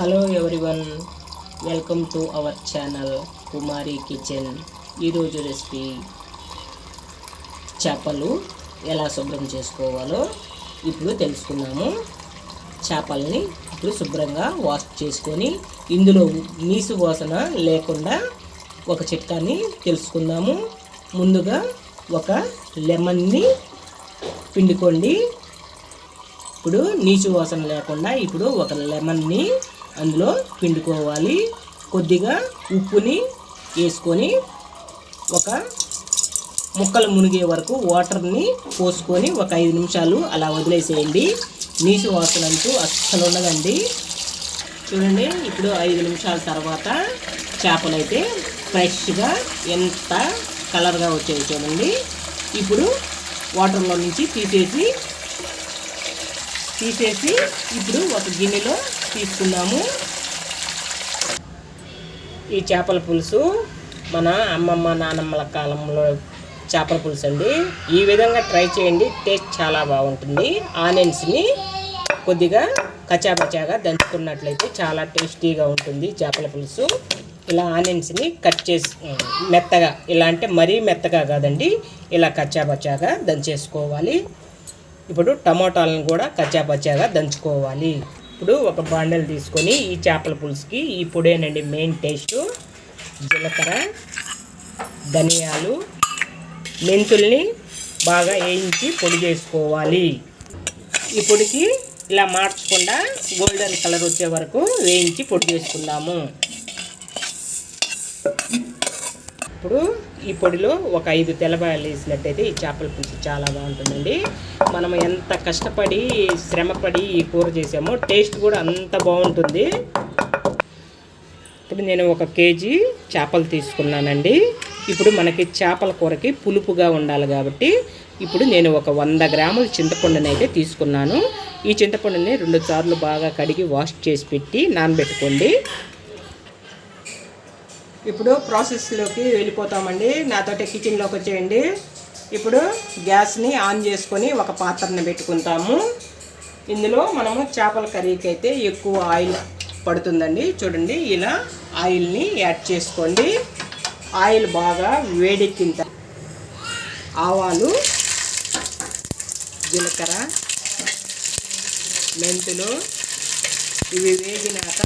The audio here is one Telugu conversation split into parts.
Hello everyone welcome to our channel Kumari kitchen ఈరోజు రెసిపీ చేపలు ఎలా శుభ్రం చేసుకోవాలో ఇప్పుడు తెలుసుకున్నాము చేపల్ని ఇప్పుడు శుభ్రంగా వాష్ చేసుకొని ఇందులో నీసు వాసన లేకుండా ఒక చిట్కాని తెలుసుకుందాము. ముందుగా ఒక లెమన్ని పిండుకోండి. ఇప్పుడు నీచు వాసన లేకుండా ఇప్పుడు ఒక లెమన్ని అందులో పిండుకోవాలి. కొద్దిగా ఉప్పుని వేసుకొని ఒక ముక్కలు మునిగే వరకు వాటర్ని పోసుకొని ఒక ఐదు నిమిషాలు అలా వదిలేసేయండి. నీసు వాసన అంటూ అస్సలు ఉండదండి. చూడండి ఇప్పుడు ఐదు నిమిషాల తర్వాత చేపలు అయితే ఫ్రెష్గా ఎంత కలర్గా వచ్చాయి చూడండి. ఇప్పుడు వాటర్లో నుంచి తీసేసి తీసేసి ఇప్పుడు ఒక గిన్నెలో తీసుకుందాము ఈ చేపల పులుసు మన అమ్మమ్మ నానమ్మల కాలంలో చేపల పులుసు అండి. ఈ విధంగా ట్రై చేయండి టేస్ట్ చాలా బాగుంటుంది. ఆనియన్స్ని కొద్దిగా కచాబచాగా దంచుకున్నట్లయితే చాలా టేస్టీగా ఉంటుంది చేపల పులుసు. ఇలా ఆనియన్స్ని కట్ చేసి మెత్తగా ఇలా అంటే మరీ మెత్తగా కాదండి ఇలా కచ్చాపచ్చాగా దంచేసుకోవాలి. ఇప్పుడు టమోటాలను కూడా కచ్చాపచ్చాగా దంచుకోవాలి. ఇప్పుడు ఒక బాండలు తీసుకొని ఈ చేపల పులుసుకి ఈ పొడేనండి మెయిన్ టేస్ట్ జీలకర్ర ధనియాలు మెంతుల్ని బాగా వేయించి పొడి చేసుకోవాలి. ఈ పొడికి ఇలా మార్చకుండా గోల్డెన్ కలర్ వచ్చే వరకు వేయించి పొడి చేసుకుందాము. ఇప్పుడు ఈ పొడిలో ఒక ఐదు తెల్లబాయలు వేసినట్టయితే ఈ చేపల పులుసు చాలా బాగుంటుందండి. మనం ఎంత కష్టపడి శ్రమపడి ఈ కూర చేసామో టేస్ట్ కూడా అంత బాగుంటుంది. ఇప్పుడు నేను ఒక కేజీ చేపలు తీసుకున్నానండి. ఇప్పుడు మనకి చేపల కూరకి పులుపుగా ఉండాలి కాబట్టి ఇప్పుడు నేను ఒక వంద గ్రాముల చింతపండుని అయితే తీసుకున్నాను. ఈ చింతపండుని రెండు సార్లు బాగా కడిగి వాష్ చేసి పెట్టి నానబెట్టుకోండి. ఇప్పుడు ప్రాసెస్లోకి వెళ్ళిపోతామండి. నాతోటి కిచెన్లోకి వచ్చేయండి. ఇప్పుడు గ్యాస్ని ఆన్ చేసుకొని ఒక పాత్రని పెట్టుకుంటాము. ఇందులో మనము చేపల కర్రీకి అయితే ఎక్కువ ఆయిల్ పడుతుందండి. చూడండి ఇలా ఆయిల్ని యాడ్ చేసుకోండి. ఆయిల్ బాగా వేడెక్కిన ఆవాలు జీలకర్ర మెంతులు ఇవి వేగినాక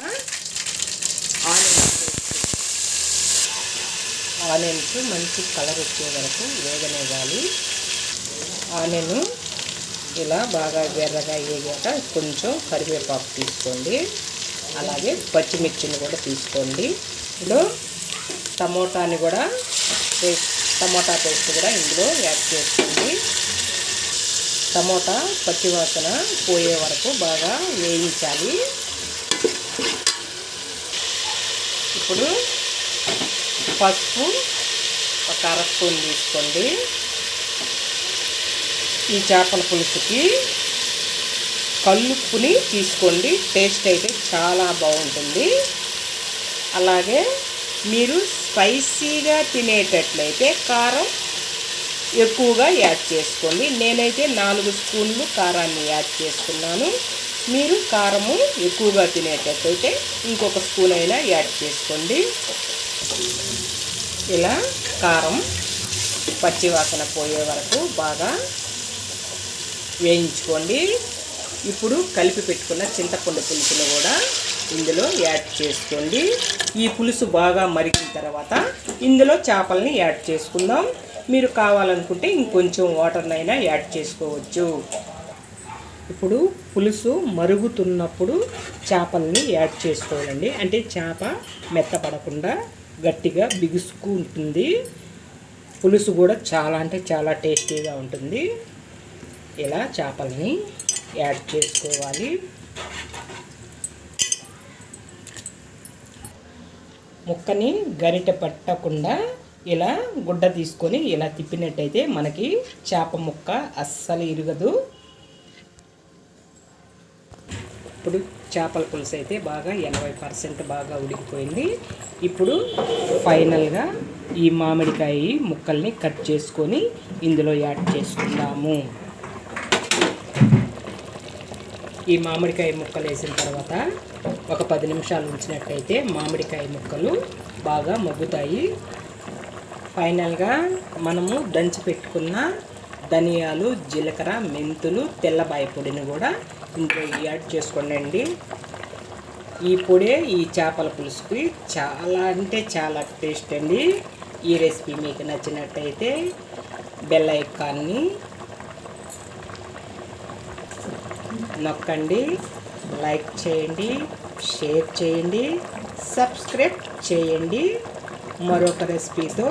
ఆనియన్స్ ఆనియన్స్ మంచి కలర్ వచ్చే వరకు వేగనివ్వాలి. ఆనియన్ ఇలా బాగా ఎర్రగా వేగాక కొంచెం కరివేపాకు తీసుకోండి. అలాగే పచ్చిమిర్చిని కూడా తీసుకోండి. ఇందులో టమోటాని కూడా పేస్ట్ టమోటా పేస్ట్ కూడా ఇందులో యాడ్ చేసుకోండి. టమోటా పచ్చివాసన పోయే వరకు బాగా వేయించాలి. ఇప్పుడు పసుపు ఒక అర స్పూన్ తీసుకోండి. ఈ చేపల పులుసుకి కల్లుప్పుని తీసుకోండి. టేస్ట్ అయితే చాలా బాగుంటుంది. అలాగే మీరు స్పైసీగా తినేటట్లయితే కారం ఎక్కువగా యాడ్ చేసుకోండి. నేనైతే నాలుగు స్పూన్లు కారాన్ని యాడ్ చేసుకున్నాను మీరు కారము ఎక్కువగా తినేటట్టయితే ఇంకొక స్పూన్ అయినా యాడ్ చేసుకోండి. ఇలా కారం పచ్చివాసన పోయే వరకు బాగా వేయించుకోండి. ఇప్పుడు కలిపి పెట్టుకున్న చింతపండు పులుసును కూడా ఇందులో యాడ్ చేసుకోండి. ఈ పులుసు బాగా మరిగిన తర్వాత ఇందులో చేపల్ని యాడ్ చేసుకుందాం. మీరు కావాలనుకుంటే ఇంకొంచెం వాటర్నైనా యాడ్ చేసుకోవచ్చు. ఇప్పుడు పులుసు మరుగుతున్నప్పుడు చేపల్ని యాడ్ చేసుకోవాలండి. అంటే చేప మెత్తపడకుండా గట్టిగా బిగుసుకుంటుంది. పులుసు కూడా చాలా అంటే చాలా టేస్టీగా ఉంటుంది. ఇలా చేపల్ని యాడ్ చేసుకోవాలి. ముక్కని గరిట పట్టకుండా ఇలా గుడ్డ తీసుకొని ఇలా తిప్పినట్టయితే మనకి చేప ముక్క అస్సలు ఇరగదు. ఇప్పుడు చేపల పులుసు అయితే బాగా ఎనభై పర్సెంట్ బాగా ఉడికిపోయింది. ఇప్పుడు ఫైనల్గా ఈ మామిడికాయ ముక్కల్ని కట్ చేసుకొని ఇందులో యాడ్ చేసుకుందాము. ఈ మామిడికాయ ముక్కలు వేసిన తర్వాత ఒక పది నిమిషాలు ఉంచినట్టయితే మామిడికాయ ముక్కలు బాగా మగ్గుతాయి. ఫైనల్గా మనము దంచి పెట్టుకున్న ధనియాలు జీలకర్ర మెంతులు తెల్లబాయి పొడిని కూడా ఇందులో యాడ్ చేసుకోండి ఈ పొడే ఈ చేపల పులుసుకి చాలా అంటే చాలా టేస్ట్ అండి. ఈ రెసిపీ మీకు నచ్చినట్టయితే బెల్ ఐకాన్ని నొక్కండి లైక్ చేయండి షేర్ చేయండి సబ్స్క్రైబ్ చేయండి. మరొక రెసిపీతో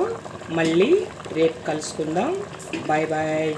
మళ్ళీ రేపు కలుసుకుందాం. Bye bye